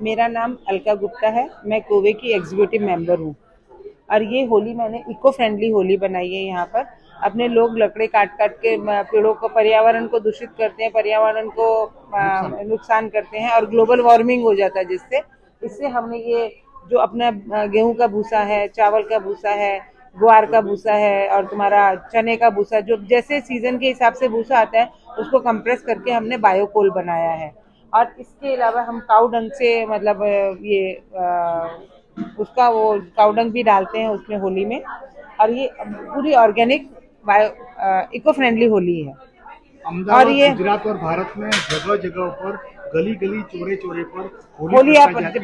मेरा नाम अलका गुप्ता है मैं कोवे की एग्जीक्यूटिव मेंबर हूँ। और ये होली मैंने इको फ्रेंडली होली बनाई है यहाँ पर। अपने लोग लकड़े काट काट के पेड़ों को पर्यावरण को दूषित करते हैं पर्यावरण को नुकसान। करते हैं और ग्लोबल वार्मिंग हो जाता है जिससे। इससे हमने ये जो अपना गेहूँ का भूसा है चावल का भूसा है ग्वार का भूसा है और तुम्हारा चने का भूसा जो जैसे सीज़न के हिसाब से भूसा आता है उसको कंप्रेस करके हमने बायोकोल बनाया है। और इसके अलावा हम काउ डंग से मतलब ये अ, उसका वो काउ डंग भी डालते हैं उसमें होली में। और ये पूरी organic bio eco friendly Holi है। और ये- गुजरात और भारत में जगह जगह पर गली गली चोरे चोरे पर होली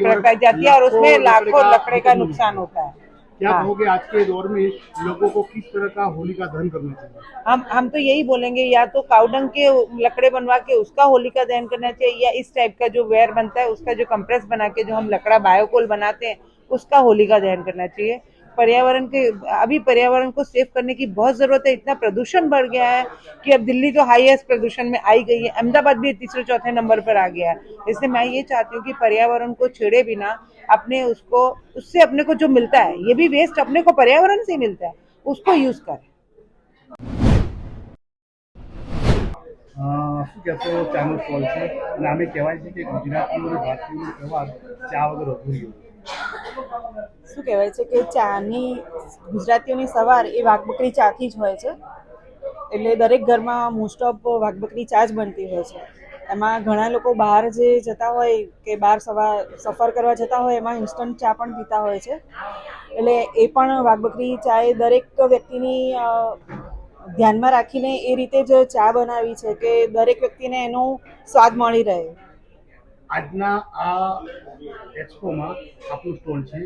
प्रगटाई जाती है और उसमें लाखों लकड़े का नुकसान होता है। क्या हाँ। कहोगे आज के दौर में लोगों को किस तरह का होली का दहन करना चाहिए हम हम तो यही बोलेंगे या तो काउडंग के लकड़े बनवा के उसका होली का दहन करना चाहिए या इस टाइप का जो वेयर बनता है उसका जो कंप्रेस बना के जो हम लकड़ा बायोकोल बनाते हैं उसका होली का दहन करना चाहिए पर्यावरण के अभी पर्यावरण को सेव करने की बहुत जरूरत है इतना प्रदूषण बढ़ गया है कि अब दिल्ली तो हाईएस्ट प्रदूषण में आई गई है अहमदाबाद भी तीसरे चौथे नंबर पर आ गया है इसलिए मैं ये चाहती हूँ कि पर्यावरण को छेड़े बिना अपने उसको उससे अपने को जो मिलता है ये भी वेस्ट अपने को पर्यावरण से ही मिलता है उसको यूज करें અ, શું કહેશો ચાનો સ્ટોલ છે અને આમે કહેવાય છે કે ગુજરાતીઓ અને ભારતીયોનો તહેવાર ચા વગર અધૂરી હોય શું કહેવાય છે કે ચાની, ગુજરાતીઓની સવાર એ વાઘબકરી ચાથી જ હોય છે. એટલે દરેક ઘરમાં મોસ્ટ ઓફ વાઘબકરી ચા જ બનતી હોય છે. એમાં ઘણા લોકો બહાર જે જતા હોય કે બહાર સવાર સફર કરવા જતા હોય, એમાં ઇન્સ્ટન્ટ ચા પણ પીતા હોય છે. એટલે એ પણ વાઘબકરી ચા એ દરેક વ્યક્તિની ધ્યાનમાં રાખીને એ રીતે જ ચા બનાવી છે કે દરેક વ્યક્તિને એનો સ્વાદ મળી રહે. આજના આ એક્સપોમાં આપણું સ્ટોલ છે.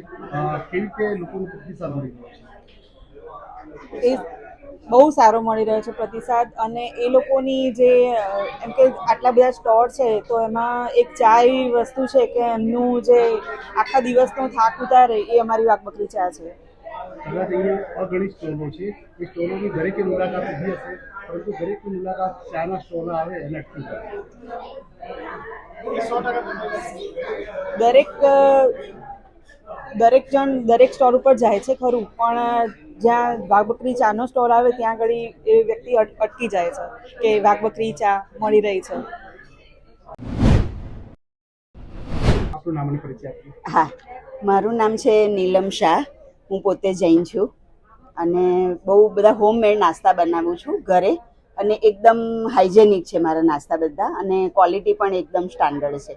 કેવી રીતે લોકોનો પ્રતિસાદ મળી રહ્યો છે? એ બહુ સારો મળી રહ્યો છે પ્રતિસાદ અને એ લોકોની જે એમ કે આટલા બધા સ્ટોર છે તો એમાં એક ચા એવી વસ્તુ છે કે એમનું જે આખા દિવસનો થાક ઉતારે એ અમારી વાઘબકરી ચા છે. અગણિત સ્ટોલો છે. એ સ્ટોલોની દરેકે મુલાકાત લીધી હશે પરંતુ દરેકની મુલાકાત ચાના સ્ટોલ આવે એને અટકી દરેક દરેક જણ દરેક સ્ટોર ઉપર જાય છે ખરું. પણ જ્યાં વાઘબકરી ચાનો સ્ટોર આવે ત્યાં આગળ એ વ્યક્તિ અટકી જાય છે કે વાઘબકરી ચા મળી રહી છે. હા મારું નામ છે નીલમ શાહ. હું પોતે જૈન છું અને બહુ બધા હોમમેડ નાસ્તા બનાવું છું ઘરે. અને એકદમ હાઇજેનિક છે મારા નાસ્તા બધા અને ક્વોલિટી પણ એકદમ સ્ટાન્ડર્ડ છે.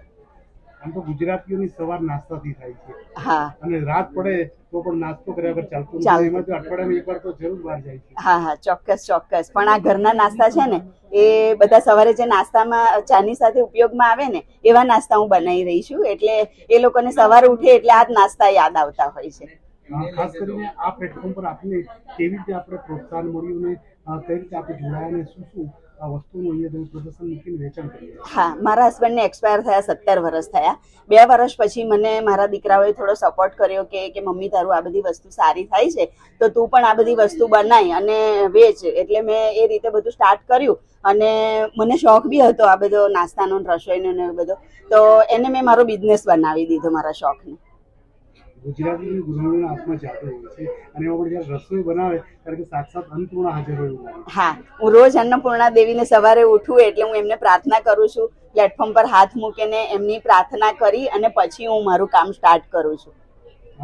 આમ તો ગુજરાતીઓની સવાર નાસ્તાથી થાય છે. હા. અને રાત પડે તો પણ નાસ્તો કર્યા વગર ચાલતું નથી. એમાં તો અઠવાડિયામાં એકવાર તો જરૂર બહાર જાય છે. હા હા ચોક્કસ ચોક્કસ. પણ આ ઘરના નાસ્તા છે ને એ બધા સવારે જે નાસ્તામાં ચાની સાથે ઉપયોગમાં આવે ને એવા નાસ્તા હું બનાવી રહી છું. એટલે એ લોકોને સવારે ઉઠે એટલે આ જ નાસ્તા યાદ આવતા હોય છે. ખાસ કરીને આ પ્લેટફોર્મ પર આપને કેવી રીતે આપણે પ્રોત્સાહન મળ્યું ને કઈ રીતે આપણે જોડાયા અને શું શું હા, મારા હસબન્ડને એક્સપાયર થયા, સત્તર વર્ષ થયા. બે વર્ષ પછી મને મારા દીકરાઓએ થોડો સપોર્ટ કર્યો કે કે મમ્મી, તારું આ બધી વસ્તુ સારી થાય છે, તો તું પણ આ બધી વસ્તુ બનાય અને વેચ. એટલે મેં એ રીતે બધું સ્ટાર્ટ કર્યું અને મને શોખ બી હતો આ બધો નાસ્તાનો રસોઈનો ને બધો. તો એને મેં મારો બિઝનેસ બનાવી દીધો, મારા શોખને. ગુજરાતીની ગૃહિણીના હાથમાં જાતો હોય છે. અને એમાં પણ જ્યારે રસોઈ બનાવે, ત્યારે કે સાક્ષાત અન્નપૂર્ણા હાજર હોય હા, હું રોજ અન્નપૂર્ણા દેવીને સવારે ઉઠું એટલે હું એમને પ્રાર્થના કરું છું, પ્લેટફોર્મ પર હાથ મૂકીને એમની પ્રાર્થના કરી અને પછી હું મારું કામ સ્ટાર્ટ કરું છું.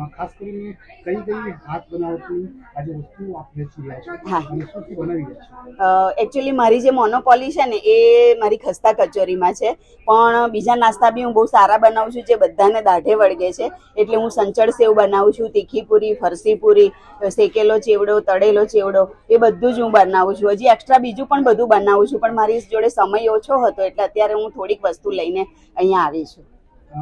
ખાસ કરીને કઈ કઈ હાથ બનાવતી આજે વસ્તુ આપ વેચી રહ્યા છો હા. અને શું શું બનાવી રહ્યા છો? એકચ્યુઅલી મારી જે મોનોપોલી છે ને એ મારી ખસ્તા કચોરીમાં છે. પણ બીજા નાસ્તા બી હું બહુ સારા બનાવું છું જે બધાને દાઢે વળગે છે. એટલે હું સંચળ સેવ બનાવું છું તીખી પૂરી ફરસી પૂરી શેકેલો ચેવડો તળેલો ચેવડો એ બધું જ હું બનાવું છું. હજી એક્સ્ટ્રા બીજું પણ બધું બનાવું છું પણ મારી જોડે સમય ઓછો હતો એટલે અત્યારે હું થોડીક વસ્તુ લઈને અહીંયા આવી છું.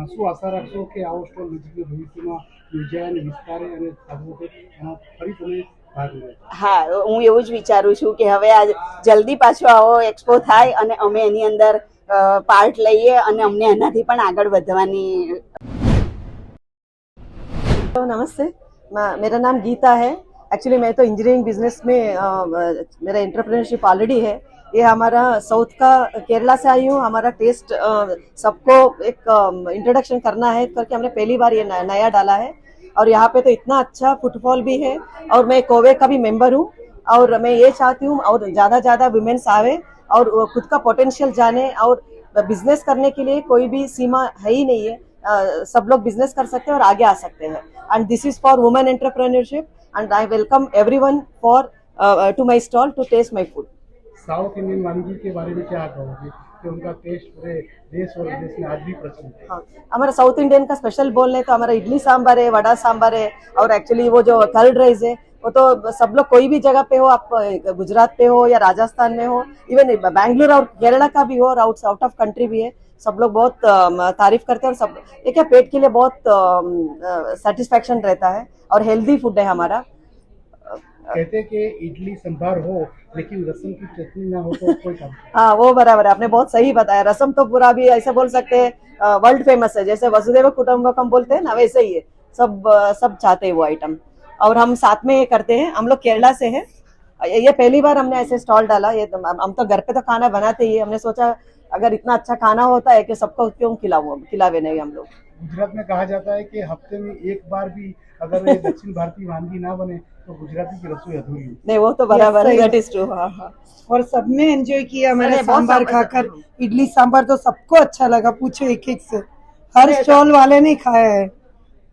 શું આશા રાખશો કે આવો સ્ટોલ નજીકના ભવિષ્યમાં યોજાય અને વિસ્તારે અને સાથે એમાં ફરી તમે ભાગ લો હા હું એવું જ વિચારું છું કે હવે આ જલ્દી પાછો આવો એક્સપો થાય અને અમે એની અંદર પાર્ટ લઈએ અને અમને એનાથી પણ આગળ વધવાની तो नमस्ते मैं- मेरा नाम गीता है एक्चुअली मैं तो इंजीनियरिंग बिजनेस में अ, मेरा एंटरप्रेन्योरशिप ऑलरेडी है ये हमारा साउथ का, केरला से आई हूँ। हमारा टेस्ट सबको एक इंट्रोडक्शन करना है करके हमने पहली बार ये नया डाला है। और यहाँ पे तो इतना अच्छा फुटफॉल भी है। और मैं कोवे का भी मेंबर हूँ। और मैं ये चाहती हूँ, और ज़्यादा ज़्यादा वुमेन्स आवे और खुद का पोटेंशियल जाने और बिज़नेस करने के लिए कोई भी सीमा है ही नहीं है। सब लोग बिज़नेस कर सकते हैं और आगे आ सकते हैं। And this is for women entrepreneurship and I welcome everyone for to my stall to test my food south Indian वानगी के बारे में क्या कहोगे? कि उनका टेस्ट पूरे देश और विदेश में आज भी प्रचलित है। हाँ हमारा साउथ इंडियन का स्पेशल बोलने तो हमारा इडली सांभर है, वड़ा सांभर है, और एक्चुअली वो जो कर्ड राइस है, वो तो सब लोग कोई भी जगह पे हो, आप गुजरात पे हो या राजस्थान में हो इवन बैंगलोर और केरला का भी हो, और आउट आउट ऑफ़ कंट्री भी है, सब लोग बहुत तारीफ़ करते हैं और सब क्या पेट के लिए बहुत सेटिस्फेक्शन रहता है, और हेल्दी फ़ूड है हमारा। कहते हैं कि इडली संभार हो लेकिन रसम की चटनी ना हो तो कोई काम हाँ वो बराबर है आपने बहुत सही बताया। रसम तो पूरा भी ऐसे बोल सकते हैं वर्ल्ड फ़ेमस है। जैसे वसुदेव कुटुंबकम बोलते हैं ना वैसे ही है। सब सब चाहते हैं वो आइटम और हम साथ में ये करते हैं हम लोग केरला से हैं। ये पहली बार हमने ऐसे स्टॉल डाला ये तो हम तो घर पे तो खाना बनाते ही। हमने सोचा अगर इतना अच्छा खाना होता है कि सबको क्यों खिलाऊं खिलावे नहीं हम लोग। गुजरात में कहा जाता है कि हफ़्ते में एक बार भी अगर ये दक्षिण भारतीय वानगी ना बने तो गुजराती की रसोई अधूरी नहीं वो तो बराबर है। दैट इज़ ट्रू हाँ हाँ। और सबने एंजॉय किया। अरे, सांभर खाकर। इडली सांभर तो सबको अच्छा लगा पूछो एक एक से। हर स्टॉल वाले ने खाया है।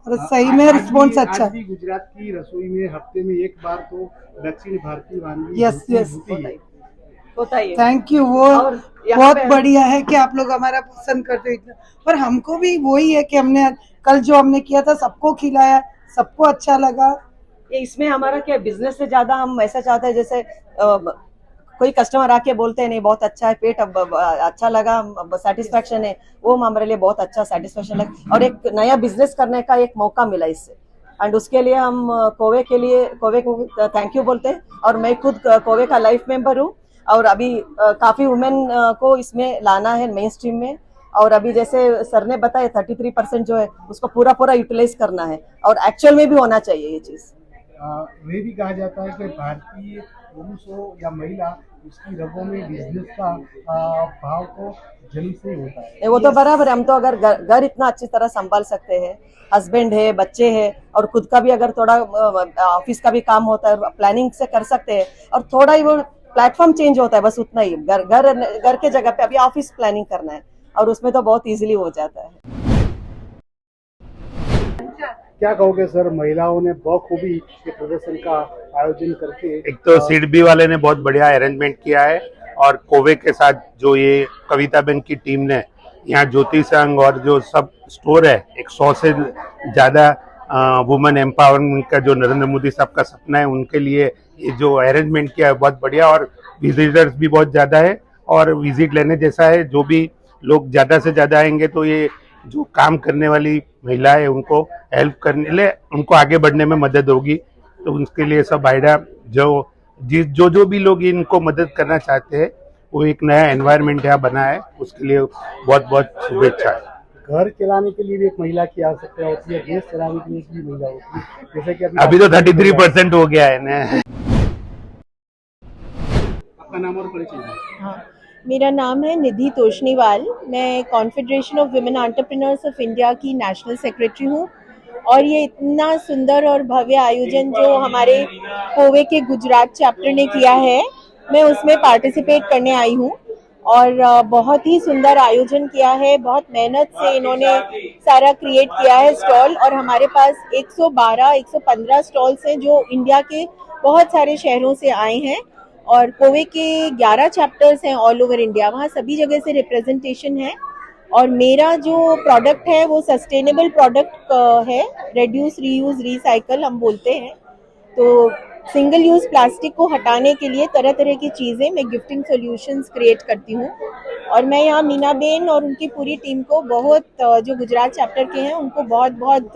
और सही में रिस्पॉन्स अच्छा। भी गुजरात की रसोई में हफ़्ते में एक बार तो दक्षिण भारतीय वानगी है। होता ही थैंक यू वो बहुत बढ़िया है कि आप लोग हमारा पसंद करते हो इतना। पर हमको भी वही है कि हमने कल जो हमने किया था सबको खिलाया। सबको अच्छा लगा। इसमें हमारा क्या बिज़नेस से ज़्यादा हम ऐसा चाहते हैं जैसे अ, कोई कस्टमर आके बोलते हैं नहीं बहुत अच्छा है पेट अब अच्छा लगा सेटिस्फेक्शन है। वो हमारे लिए बहुत अच्छा सेटिस्फेक्शन लगा और एक नया बिज़नेस करने का एक मौका मिला इससे। एंड उसके लिए हम कोवे के लिए कोवे को थैंक यू बोलते हैं। और मैं खुद कोवे का लाइफ मेंबर हूँ। और अभी काफ़ी वुमेन को इसमें लाना है मेन स्ट्रीम में। और अभी जैसे सर ने बताया थर्टी थ्री परसेंट जो है उसको पूरा पूरा यूटिलाइज करना है। और एक्चुअल में भी होना चाहिए ये चीज़। ये भी कहा जाता है कि भारतीय पुरुष हो या महिला उसकी रगों में बिज़नेस का भाव तो जन्म से होता है। वो तो बराबर है। हम तो अगर घर घर इतना अच्छी तरह संभाल सकते हैं हस्बैंड है बच्चे हैं और खुद का भी अगर थोड़ा ऑफ़िस का भी काम होता है प्लानिंग से कर सकते हैं और थोड़ा ही वो प्लेटफॉर्म चेंज होता है बस उतना ही। घर घर घर के जगह पे अभी ऑफ़िस प्लानिंग करना है। और उसमें तो बहुत इजीली हो जाता है। क्या कहोगे सर महिलाओं ने बखूबी ये प्रदर्शन का आयोजन करके एक तो सीडबी वाले ने बहुत बढ़िया अरेंजमेंट किया है और कोवे के साथ जो ये कविता बेन की टीम ने यहाँ ज्योति संघ और जो सब स्टोर है एक सौ से ज़्यादा वुमेन एम्पावरमेंट का जो नरेंद्र मोदी साहब का सपना है उनके लिए ये जो अरेंजमेंट किया है बहुत बढ़िया और विजिटर्स भी बहुत ज़्यादा है और विज़िट लेने जैसा है जो भी लोग ज़्यादा से ज़्यादा आएँगे तो ये जो काम करने वाली महिला है उनको हेल्प करने लिए उनको आगे बढ़ने में मदद होगी। तो उनके लिए सब आइडिया जो जिस जो जो भी लोग इनको मदद करना चाहते हैं वो एक नया एनवायरनमेंट यहाँ बना है। उसके लिए बहुत बहुत शुभेच्छा है। घर चलाने के लिए भी एक महिला की आवश्यकता होती है देश चलाने के लिए भी महिला होती है। जैसे कि अभी तो थर्टी थ्री परसेंट हो गया है ना। आपका नाम और परिचय हाँ। मेरा नाम है निधि तोशनीवाल मैं confederation of women entrepreneurs of India की नेशनल सेक्रेटरी हूँ। और ये इतना सुंदर और भव्य आयोजन जो हमारे कोवे के गुजरात चैप्टर ने किया है, मैं उसमें पार्टिसिपेट करने आई हूँ। और बहुत ही सुंदर आयोजन किया है, बहुत मेहनत से इन्होंने सारा क्रिएट किया है स्टॉल और हमारे पास 112 115 स्टॉल्स हैं जो इंडिया के बहुत सारे शहरों से आए हैं। और कोवे के 11 चैप्टर्स हैं ऑल ओवर इंडिया वहाँ सभी जगह से रिप्रेजेंटेशन है। और मेरा जो प्रोडक्ट है, वो सस्टेनेबल प्रोडक्ट है। रेड्यूस रीयूज रिसाइकल हम बोलते हैं। तो सिंगल यूज़ प्लास्टिक को हटाने के लिए तरह तरह की चीज़ें मैं गिफ्टिंग सॉल्यूशंस क्रिएट करती हूँ। और मैं यहाँ मीना बेन और उनकी पूरी टीम को बहुत जो गुजरात चैप्टर के हैं, उनको बहुत बहुत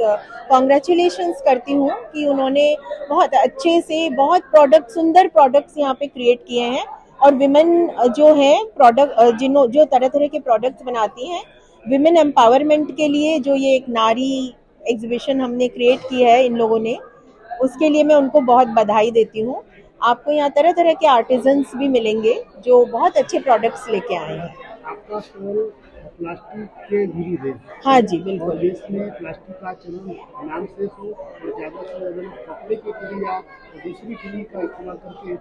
कॉन्ग्रेचुलेशंस करती हूँ कि उन्होंने बहुत अच्छे से बहुत प्रोडक्ट सुंदर प्रोडक्ट्स यहाँ पे क्रिएट किए हैं। और विमेन जो है प्रोडक्ट जिन्हों, जो तरह तरह के प्रोडक्ट्स बनाती हैं विमेन एम्पावरमेंट के लिए जो ये एक नारी एग्जीबिशन हमने क्रिएट की है इन लोगों ने उसके लिए मैं उनको बहुत बधाई देती हूँ। आपको यहाँ तरह तरह के आर्टिजन्स भी मिलेंगे जो बहुत अच्छे प्रोडक्ट्स लेके आए हैं। आपका स्टॉल प्लास्टिक के विरुद्ध है हाँ जी बिल्कुल। देश में प्लास्टिक का चलन नाम से हो ज़्यादा से ज़्यादा कपड़े की पीढ़ी या दूसरी पीढ़ी का इस्तेमाल करके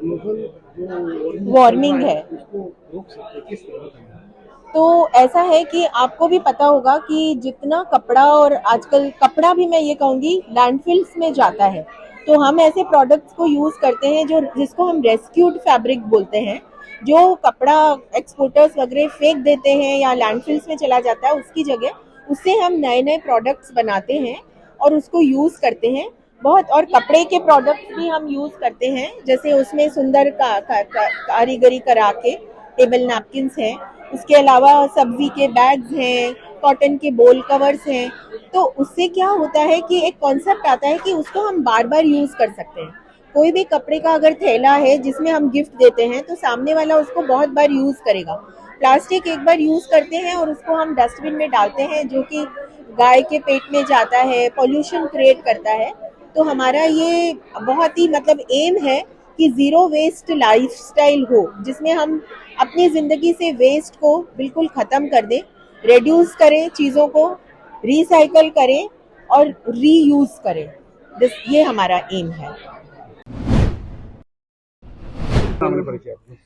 ग्लोबल जो Warming है। उसको रोक सकते किस तरह तो ऐसा है कि आपको भी पता होगा कि जितना कपड़ा और आजकल कपड़ा भी मैं ये कहूँगी लैंडफिल्स में जाता है। तो हम ऐसे प्रोडक्ट्स को यूज़ करते हैं जो जिसको हम रेस्क्यूड फैब्रिक बोलते हैं जो कपड़ा एक्सपोर्टर्स वगैरह फेंक देते हैं या लैंडफिल्स में चला जाता है उसकी जगह उससे हम नए नए प्रोडक्ट्स बनाते हैं और उसको यूज़ करते हैं। बहुत और कपड़े के प्रोडक्ट्स भी हम यूज़ करते हैं जैसे उसमें सुंदर का, का, का, कारीगरी करा के टेबल नैपकिन्स हैं। उसके अलावा सब्ज़ी के बैग्स हैं कॉटन के बोल कवर्स हैं। तो उससे क्या होता है कि एक कॉन्सेप्ट आता है कि उसको हम बार बार यूज़ कर सकते हैं। कोई भी कपड़े का अगर थैला है जिसमें हम गिफ्ट देते हैं तो सामने वाला उसको बहुत बार यूज़ करेगा। प्लास्टिक एक बार यूज़ करते हैं और उसको हम डस्टबिन में डालते हैं, जो कि गाय के पेट में जाता है पॉल्यूशन क्रिएट करता है। तो हमारा ये बहुत ही मतलब एम है कि ज़ीरो वेस्ट लाइफस्टाइल हो जिसमें हम अपनी ज़िंदगी से वेस्ट को बिल्कुल ख़त्म कर दें रिड्यूस करें चीज़ों को रिसाइकल करें और रीयूज़ करें दिस ये हमारा एम है નામને પરિચય આપજો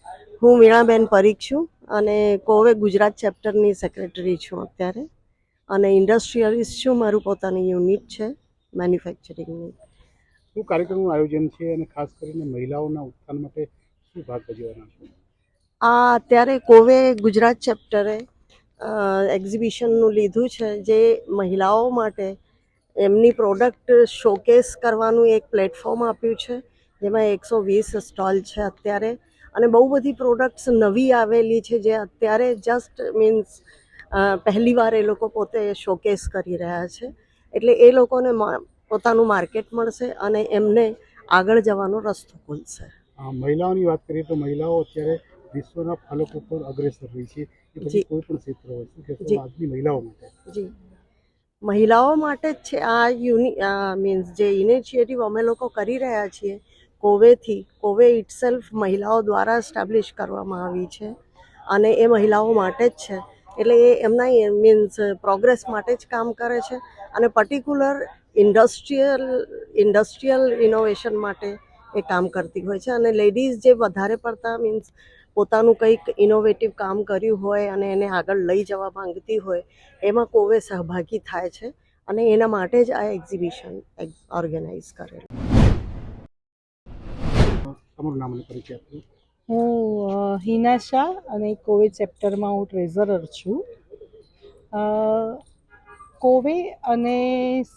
હું વીણાબેન પરીખ છું અને કોવે ગુજરાત ચેપ્ટરની સેક્રેટરી છું અત્યારે અને ઇન્ડસ્ટ્રીયલિસ્ટ છું મારું પોતાનું યુનિટ છે મેન્યુફેક્ચરિંગની શું કાર્યક્રમનું આયોજન છે અને ખાસ કરીને મહિલાઓના ઉત્થાન માટે શું ભાગ ભજવવાના છે? આ અત્યારે કોવે ગુજરાત ચેપ્ટરે એક્ઝિબિશનનું લીધું છે જે મહિલાઓ માટે એમની પ્રોડક્ટ શોકેસ કરવાનું એક પ્લેટફોર્મ આપ્યું છે, જેમાં એકસો વીસ સ્ટોલ છે અત્યારે. અને બહુ બધી પ્રોડક્ટ્સ નવી આવેલી છે જે અત્યારે જસ્ટ મીન્સ પહેલી વાર એ લોકો પોતે શોકેસ કરી રહ્યા છે. એટલે એ લોકોને પોતાનું માર્કેટ મળશે અને એમને આગળ જવાનો રસ્તો ખુલશે. આ મહિલાઓની વાત કરીએ તો મહિલાઓ અત્યારે વિશ્વના ફલક ઉપર અગ્રેસર રહી છે. એ પછી જી. કોઈ પણ ક્ષેત્ર હોય આજની મહિલાઓ માટે. જી. મહિલાઓ માટે જ છે આ યુનિ મીન્સ જે ઇનિશિયેટિવ અમે લોકો કરી રહ્યા છીએ કોવેથી કોવે ઇટસેલ્ફ મહિલાઓ દ્વારા એસ્ટાબ્લિશ કરવામાં આવી છે. અને એ મહિલાઓ માટે જ છે. એટલે એ એમના મીન્સ પ્રોગ્રેસ માટે જ કામ કરે છે. અને પર્ટિક્યુલર ઇન્ડસ્ટ્રીયલ ઇન્ડસ્ટ્રીયલ ઇનોવેશન માટે એ કામ કરતી હોય છે. અને લેડીઝ જે વધારે પડતા મીન્સ પોતાનું કંઈક ઇનોવેટિવ કામ કર્યું હોય અને એને આગળ લઈ જવા માંગતી હોય એમાં કોવે સહભાગી થાય છે અને એના માટે જ આ એક્ઝિબિશન ઓર્ગેનાઇઝ કરેલું. તમારું નામ અને પરિચય આપજો હું હિના શાહ અને કોવે ચેપ્ટરમાં હું ટ્રેઝરર છું. અ, કોવે અને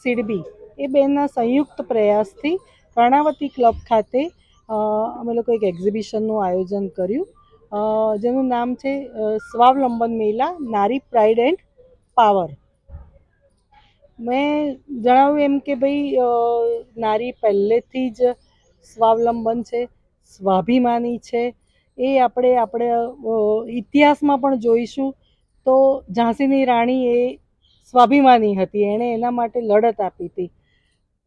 સિડબી એ બેના સંયુક્ત પ્રયાસથી કર્ણાવતી ક્લબ ખાતે અમે લોકો એક એક્ઝિબિશનનું આયોજન કર્યું. જેનું નામ છે સ્વાવલંબન મેલા, નારી પ્રાઇડ એન્ડ પાવર. મેં જણાવ્યું એમ કે ભાઈ નારી પહેલેથી જ સ્વાવલંબન છે, સ્વાભિમાની છે. એ આપણે આપણે ઇતિહાસમાં પણ જોઈશું તો ઝાંસીની રાણી એ સ્વાભિમાની હતી. એણે એના માટે લડત આપી હતી.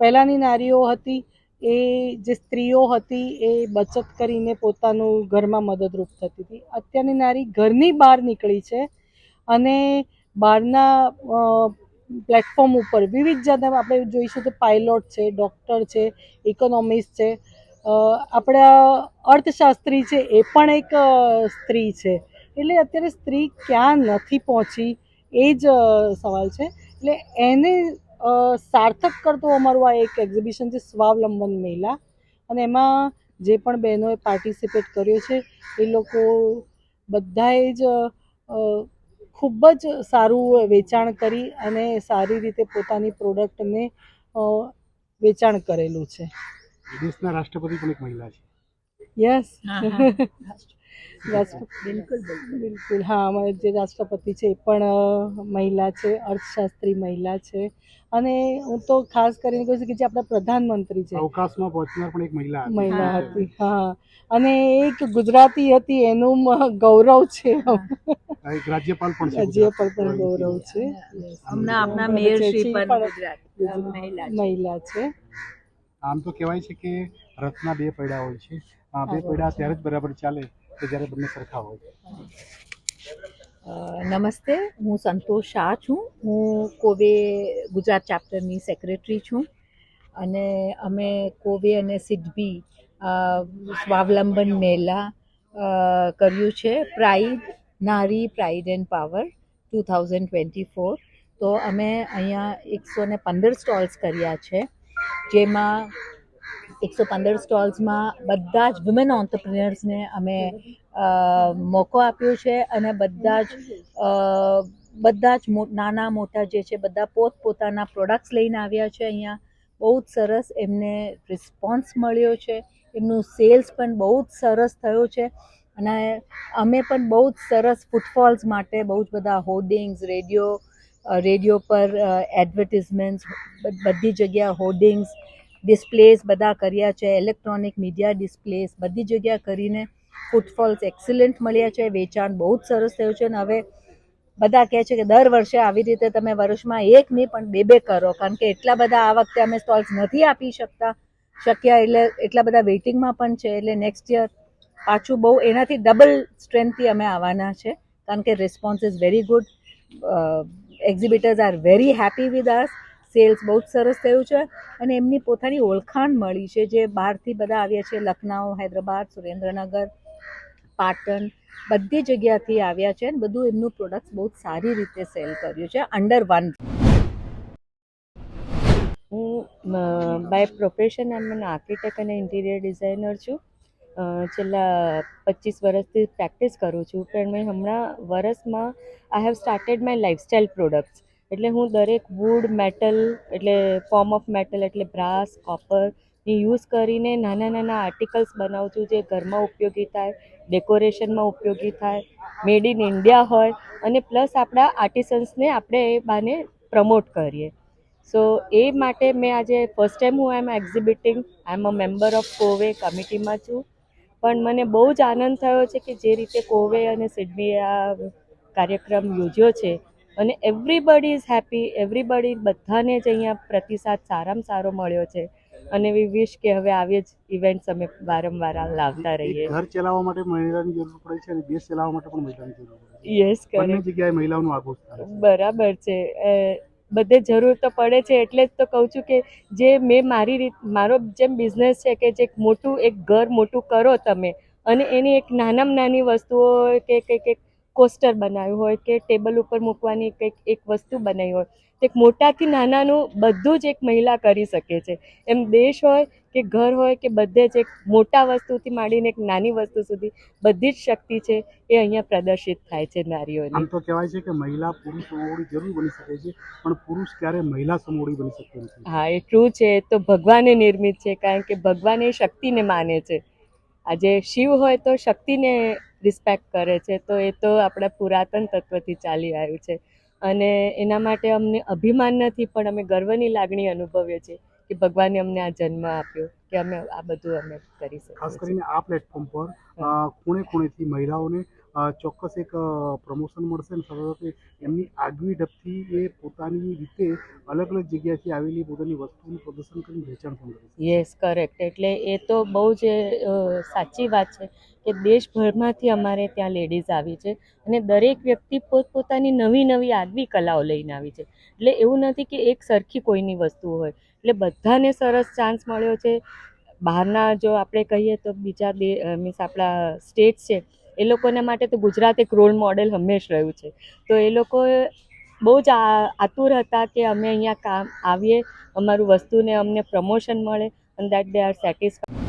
પહેલાંની નારીઓ હતી એ, જે સ્ત્રીઓ હતી એ બચત કરીને પોતાનું ઘરમાં મદદરૂપ થતી હતી. અત્યારની નારી ઘરની બહાર નીકળી છે અને બહારના પ્લેટફોર્મ ઉપર વિવિધ જાતના આપણે જોઈશું તો પાયલોટ છે ડૉક્ટર છે ઇકોનોમિસ્ટ છે. આપણા અર્થશાસ્ત્રી છે એ પણ એક સ્ત્રી છે. એટલે અત્યારે સ્ત્રી ક્યાં નથી પહોંચી? એ જ સવાલ છે. એટલે એને સાર્થક કરતું અમારું આ એક એક્ઝિબિશન છે સ્વાવલંબન મહિલા અને એમાં જે પણ બહેનોએ પાર્ટિસિપેટ કર્યો છે એ લોકો બધાએ જ ખૂબ જ સારું વેચાણ કરી અને સારી રીતે પોતાની પ્રોડક્ટને વેચાણ કરેલું છે. દેશના રાષ્ટ્રપતિ પણ એક મહિલા છે. યસ બિલકુલ બિલકુલ. હા અમારે જે રાષ્ટ્રપતિ છે એ પણ મહિલા છે અર્થશાસ્ત્રી મહિલા છે. અને હું તો ખાસ કરીને કહું છું કે જે આપણા પ્રધાનમંત્રી છે. અવકાશમાં પહોંચનાર પણ એક મહિલા મહિલા હતી હા. અને એક ગુજરાતી હતી એનું ગૌરવ છે. રાજ્યપાલ પણ રાજ્યપાલ પણ ગૌરવ છે. હમણાં આપણા મેયર શ્રી પણ પણ મહિલા છે. મહિલા છે. આમ તો કહેવાય છે કે રથના બે પૈડા હોય છે. આ બે પૈડા ત્યારે જ બરાબર ચાલે. કે જ્યારે બંને સરખા હોય નમસ્તે, હું સંતોષ શાહ છું. હું કોવે ગુજરાત ચેપ્ટરની સેક્રેટરી છું. અને અમે કોવે અને સિડબી સ્વાવલંબન મેલા કર્યું છે. પ્રાઇડ, નારી, pride and power, two thousand twenty four. તો અમે અહીંયા એકસો ને પંદર સ્ટોલ્સ કર્યા છે, જેમાં એકસો પંદર સ્ટોલ્સમાં બધા જ વુમેન ઓન્ટરપ્રિનર્સને અમે મોકો આપ્યો છે અને બધા જ બધા જ નાના મોટા જે છે બધા પોતપોતાના પ્રોડક્ટ્સ લઈને આવ્યા છે અહીંયા. બહુ જ સરસ એમને રિસ્પોન્સ મળ્યો છે. એમનું સેલ્સ પણ બહુ જ સરસ થયો છે. અને અમે પણ બહુ જ સરસ ફૂટફોલ્સ માટે બહુ જ બધા હોર્ડિંગ્સ રેડિયો રેડિયો પર એડવર્ટિઝમેન્ટ્સ બધી જગ્યા હોર્ડિંગ્સ ડિસ્પ્લેસ બધા કર્યા છે, ઇલેક્ટ્રોનિક મીડિયા ડિસ્પ્લેસ બધી જગ્યા કરીને ફૂટફોલ્સ એક્સિલન્ટ મળ્યા છે, વેચાણ બહુ જ સરસ થયું છે અને હવે બધા કહે છે કે દર વર્ષે આવી રીતે તમે વર્ષમાં એક નહીં, પણ બે બે કરો. કારણ કે એટલા બધા આ વખતે અમે સ્ટોલ્સ નથી આપી શકતા, શક્ય એટલે એટલા બધા વેઇટિંગમાં પણ છે, એટલે નેક્સ્ટ યર પાછું બહુ એનાથી ડબલ સ્ટ્રેન્થથી અમે આવવાના છે. કારણ કે response is very good exhibitors are very happy with us sales બહુ જ સરસ થયું છે અને એમની પોતાની ઓળખાણ મળી છે જે બહારથી બધા આવ્યા છે. લખનઉ, હૈદરાબાદ, સુરેન્દ્રનગર, પાટણ, બધી જગ્યાથી આવ્યા છે અને બધું એમનું પ્રોડક્ટ બહુ સારી રીતે સેલ કર્યું છે. અંડર વન હું બાય પ્રોફેશન આમ આર્કિટેક્ટ અને ઇન્ટિરિયર ડિઝાઇનર છું. છેલ્લા પચીસ વર્ષથી પ્રેક્ટિસ કરું છું. પણ મેં હમણાં વર્ષમાં I have started my lifestyle products એટલે હું દરેક વુડ મેટલ એટલે ફોર્મ ઓફ મેટલ એટલે બ્રાસ કોપરની યુઝ કરીને નાના નાના આર્ટિકલ્સ બનાવું છું જે ઘરમાં ઉપયોગી થાય ડેકોરેશનમાં ઉપયોગી થાય મેડ ઇન ઇન્ડિયા હોય અને પ્લસ આપણા આર્ટિસન્સને આપણે એ બાને પ્રમોટ કરીએ. સો એ માટે મેં આજે ફર્સ્ટ ટાઈમ હું am exhibiting I am a member of કોવે કમિટીમાં છું. પણ મને બહુ જ આનંદ થયો છે કે જે રીતે કોવે અને સિડનીએ આ કાર્યક્રમ યોજ્યો છે અને એવરીબડી ઇઝ હેપી એવરીબડી બધાને જ અહીંયા પ્રતિસાદ સારામાં સારો મળ્યો છે. અને વી વિશ કે હવે આવી જ ઇવેન્ટ્સ અમે વારંવાર લાવતા રહીએ. ઘર ચલાવવા માટે મહિલાની જરૂર પડે છે અને દેશ ચલાવવા માટે પણ મહિલાની જરૂર પડે યસ બંને જગ્યાએ મહિલાઓનું થાય બરાબર છે. બધે જરૂર તો પડે છે એટલે જ તો કહું છું કે જે મેં મારી રીત મારો જેમ બિઝનેસ છે કે જે એક મોટું એક ઘર મોટું કરો તમે. અને એની એક નાનામાં નાની વસ્તુઓ કે કંઈક એક કોસ્ટર બનાવ્યું હોય કે ટેબલ ઉપર મૂકવાની કંઈક એક વસ્તુ બનાવી હોય. તો મોટાથી નાનાનું બધું જ એક મહિલા કરી શકે છે. એમ દેશ હોય કે ઘર હોય કે બધે જ એક મોટા વસ્તુથી માંડીને એક નાની વસ્તુ સુધી બધી જ શક્તિ છે એ અહીંયા પ્રદર્શિત થાય છે નારીઓની. આમ તો કહેવાય છે કે મહિલા પુરુષ સમોવડી જરૂર બની શકે છે પણ પુરુષ ક્યારે મહિલા સમોવડી બની શકતો નથી. હા એ ટ્રુ છે. તો ભગવાને નિર્મિત છે કારણ કે ભગવાન એ શક્તિને માને છે. આજે શિવ હોય તો શક્તિને રિસ્પેક્ટ કરે છે તો એ તો આપણા પુરાતન તત્વથી ચાલી આવ્યું છે. અને એના માટે અમને અભિમાન નથી પણ અમે ગર્વની લાગણી અનુભવીએ છીએ કે ભગવાને અમને આ જન્મ આપ્યો કે અમે આ બધું અમે કરી ખાસ શકીએ કરીને આ પ્લેટફોર્મ પર ખૂણે ખૂણેથી મહિલાઓને ચોક્કસ એક પ્રમોશન મળશે અને સાથે એમની આગવી ઢબથી એ પોતાની રીતે અલગ અલગ જગ્યાથી આવેલી પોતાની વસ્તુનું પ્રદર્શન કરીને વેચાણ પણ કરે યસ કરેક્ટ એટલે એ તો બહુ જ સાચી વાત છે કે દેશભરમાંથી અમારે ત્યાં લેડીઝ આવી છે અને દરેક વ્યક્તિ પોતપોતાની નવી નવી આગવી કલાઓ લઈને આવી છે. એટલે એવું નથી કે એક સરખી કોઈની વસ્તુ હોય. એટલે બધાને સરસ ચાન્સ મળ્યો છે. બહારના જો આપણે કહીએ તો બીજા દે મીન્સ આપણા સ્ટેટ છે એ લોકોના માટે તો ગુજરાત એક રોલ મોડેલ હંમેશ રહ્યું છે. તો એ લોકો બહુ જ આતુર હતા કે અમે અહીંયા કામ આવીએ, અમારું વસ્તુને અમને પ્રમોશન મળે અને દેટ દે આર સેટિસ્ફાઈડ